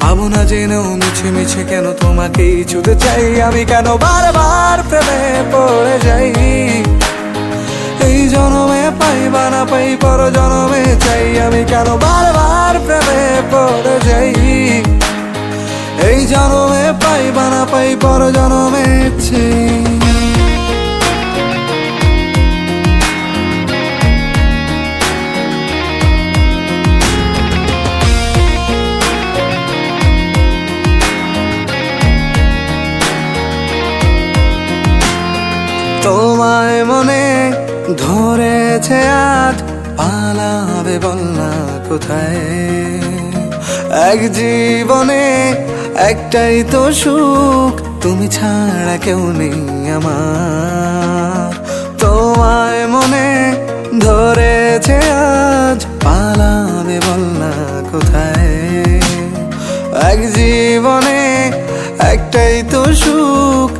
পাবো না মিছে মিছে কেন তোমাকে ছুতে চাই। আমি কেন বারবার প্রেমে পড়ে যাই? এই জনমে পাই বা না পাই পর জনমে চাই। আমি কেন বারবার প্রেমে পড়ে যাই? এই জনমে পাই বা না পাই পর জনমে চাই। মনে ধরেছে আজ, পালাবে বল না কোথায়? এক জীবনে একটাই তো সুখ, তুমি ছাড়া কেউ নেই আমার। তোমায় মনে ধরেছে আজ, পালাবে বল না কোথায়? এক জীবনে একটাই তো সুখ